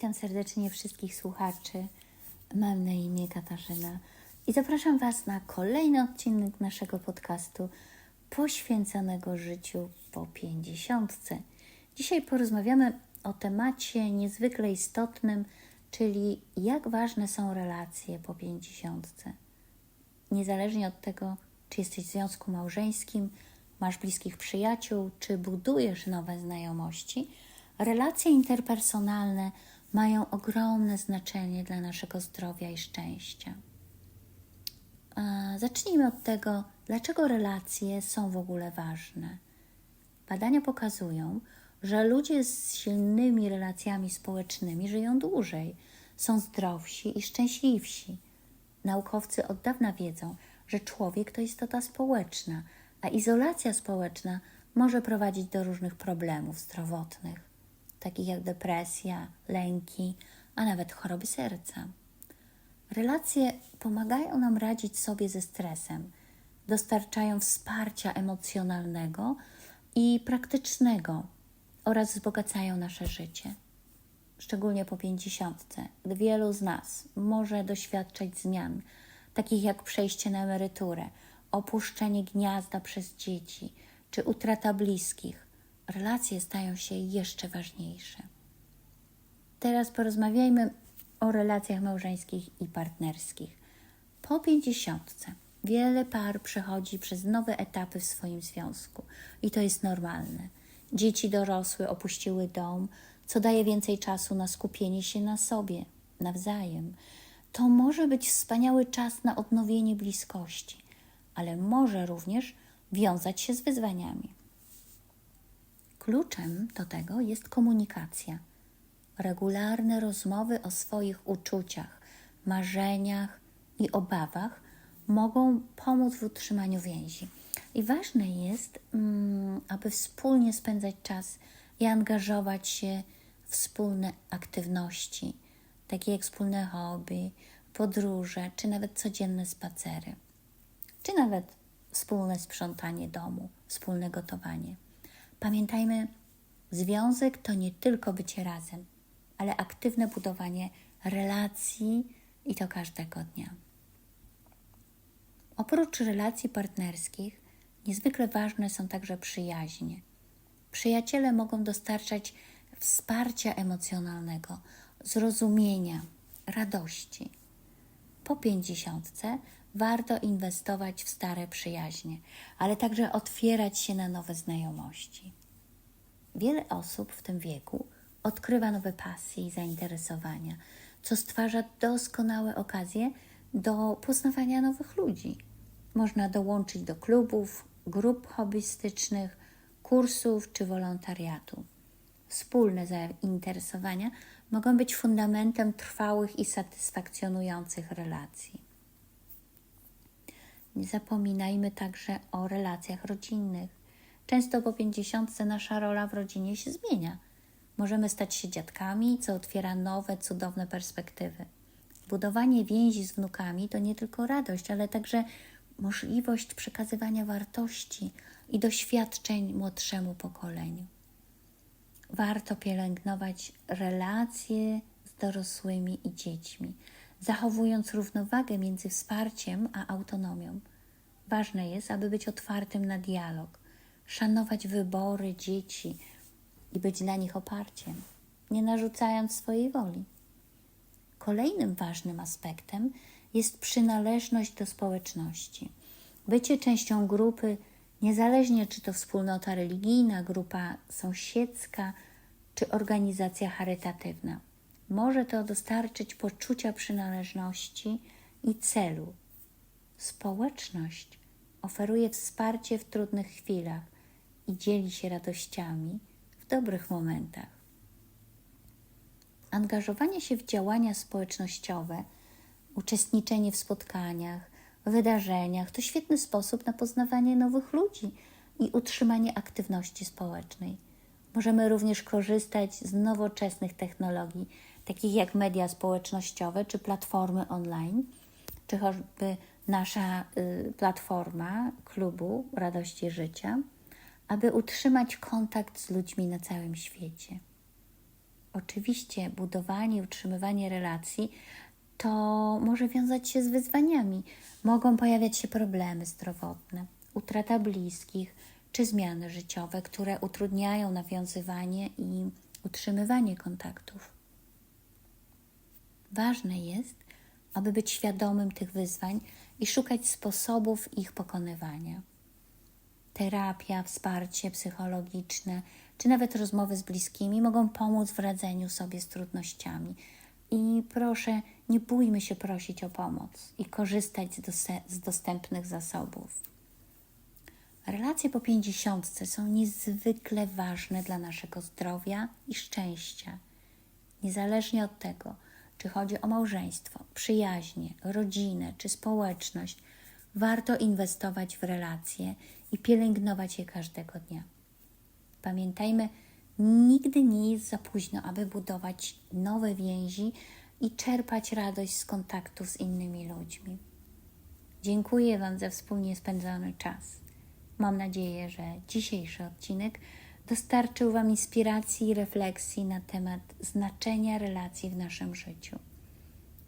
Witam serdecznie wszystkich słuchaczy. Mam na imię Katarzyna i zapraszam Was na kolejny odcinek naszego podcastu poświęconego życiu po pięćdziesiątce. Dzisiaj porozmawiamy o temacie niezwykle istotnym, czyli jak ważne są relacje po pięćdziesiątce. Niezależnie od tego, czy jesteś w związku małżeńskim, masz bliskich przyjaciół, czy budujesz nowe znajomości, relacje interpersonalne mają ogromne znaczenie dla naszego zdrowia i szczęścia. Zacznijmy od tego, dlaczego relacje są w ogóle ważne. Badania pokazują, że ludzie z silnymi relacjami społecznymi żyją dłużej, są zdrowsi i szczęśliwsi. Naukowcy od dawna wiedzą, że człowiek to istota społeczna, a izolacja społeczna może prowadzić do różnych problemów zdrowotnych, takich jak depresja, lęki, a nawet choroby serca. Relacje pomagają nam radzić sobie ze stresem, dostarczają wsparcia emocjonalnego i praktycznego oraz wzbogacają nasze życie. Szczególnie po pięćdziesiątce, gdy wielu z nas może doświadczać zmian, takich jak przejście na emeryturę, opuszczenie gniazda przez dzieci czy utrata bliskich, relacje stają się jeszcze ważniejsze. Teraz porozmawiajmy o relacjach małżeńskich i partnerskich. Po pięćdziesiątce wiele par przechodzi przez nowe etapy w swoim związku i to jest normalne. Dzieci dorosłe opuściły dom, co daje więcej czasu na skupienie się na sobie nawzajem. To może być wspaniały czas na odnowienie bliskości, ale może również wiązać się z wyzwaniami. Kluczem do tego jest komunikacja. Regularne rozmowy o swoich uczuciach, marzeniach i obawach mogą pomóc w utrzymaniu więzi. I ważne jest, mm, aby wspólnie spędzać czas i angażować się w wspólne aktywności, takie jak wspólne hobby, podróże, czy nawet codzienne spacery, czy nawet wspólne sprzątanie domu, wspólne gotowanie. Pamiętajmy, związek to nie tylko bycie razem, ale aktywne budowanie relacji i to każdego dnia. Oprócz relacji partnerskich, niezwykle ważne są także przyjaźnie. Przyjaciele mogą dostarczać wsparcia emocjonalnego, zrozumienia, radości. Po pięćdziesiątce warto inwestować w stare przyjaźnie, ale także otwierać się na nowe znajomości. Wiele osób w tym wieku odkrywa nowe pasje i zainteresowania, co stwarza doskonałe okazje do poznawania nowych ludzi. Można dołączyć do klubów, grup hobbystycznych, kursów czy wolontariatu. Wspólne zainteresowania mogą być fundamentem trwałych i satysfakcjonujących relacji. Nie zapominajmy także o relacjach rodzinnych. Często po pięćdziesiątce nasza rola w rodzinie się zmienia. Możemy stać się dziadkami, co otwiera nowe, cudowne perspektywy. Budowanie więzi z wnukami to nie tylko radość, ale także możliwość przekazywania wartości i doświadczeń młodszemu pokoleniu. Warto pielęgnować relacje z dorosłymi i dziećmi, zachowując równowagę między wsparciem a autonomią. Ważne jest, aby być otwartym na dialog, szanować wybory dzieci i być dla nich oparciem, nie narzucając swojej woli. Kolejnym ważnym aspektem jest przynależność do społeczności. Bycie częścią grupy, niezależnie czy to wspólnota religijna, grupa sąsiedzka czy organizacja charytatywna. Może to dostarczyć poczucia przynależności i celu. Społeczność oferuje wsparcie w trudnych chwilach i dzieli się radościami w dobrych momentach. Angażowanie się w działania społecznościowe, uczestniczenie w spotkaniach, wydarzeniach to świetny sposób na poznawanie nowych ludzi i utrzymanie aktywności społecznej. Możemy również korzystać z nowoczesnych technologii, takich jak media społecznościowe czy platformy online, czy choćby nasza y, platforma klubu Radości Życia, aby utrzymać kontakt z ludźmi na całym świecie. Oczywiście budowanie utrzymywanie relacji to może wiązać się z wyzwaniami. Mogą pojawiać się problemy zdrowotne, utrata bliskich czy zmiany życiowe, które utrudniają nawiązywanie i utrzymywanie kontaktów. Ważne jest, aby być świadomym tych wyzwań i szukać sposobów ich pokonywania. Terapia, wsparcie psychologiczne, czy nawet rozmowy z bliskimi mogą pomóc w radzeniu sobie z trudnościami. I proszę, nie bójmy się prosić o pomoc i korzystać z, dostępnych zasobów. Relacje po pięćdziesiątce są niezwykle ważne dla naszego zdrowia i szczęścia. Niezależnie od tego, czy chodzi o małżeństwo, przyjaźnie, rodzinę czy społeczność, warto inwestować w relacje i pielęgnować je każdego dnia. Pamiętajmy, nigdy nie jest za późno, aby budować nowe więzi i czerpać radość z kontaktów z innymi ludźmi. Dziękuję Wam za wspólnie spędzony czas. Mam nadzieję, że dzisiejszy odcinek dostarczył Wam inspiracji i refleksji na temat znaczenia relacji w naszym życiu.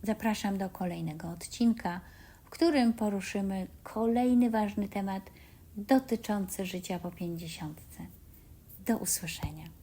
Zapraszam do kolejnego odcinka, w którym poruszymy kolejny ważny temat dotyczący życia po pięćdziesiątce. Do usłyszenia.